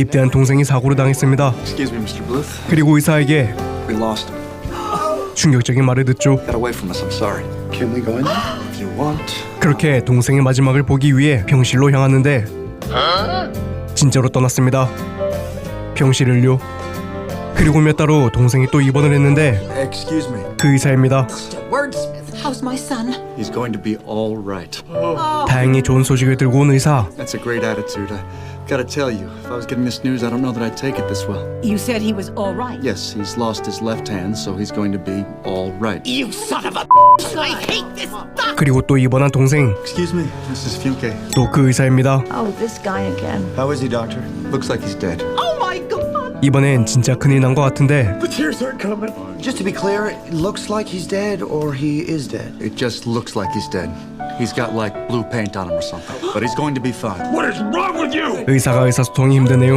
입대한 동생이 사고로 당했습니다. 그리고 의사에게. 충격적인 말을 듣죠. 그렇게 동생의 마지막을 보기 위해 병실로 향하는데 진짜로 떠났습니다. 병실을요. 그리고 몇 달 후 동생이 또 입원을 했는데 Excuse me. 그 의사입니다. Wordsmith, how's my son? He's going to be all right. 다행히 좋은 소식을 들고 온 의사. That's a great attitude. I gotta tell you, if I was getting this news, I don't know that I'd take it this well. You said he was all right. Yes, he's lost his left hand, so he's going to be all right. You son of a I hate this doctor! 그리고 또 입원한 동생 Excuse me, Mrs. Funke. 또 그 의사입니다. Oh, this guy again. How is he, doctor? Looks like he's dead. Oh! 이번엔 진짜 큰일 난 것 같은데 The tears aren't coming. Just to be clear, it looks like he's dead or he is dead. It just looks like he's dead. He's got like blue paint on him or something. But he's going to be fine. 의사가 의사소통이 힘드네요.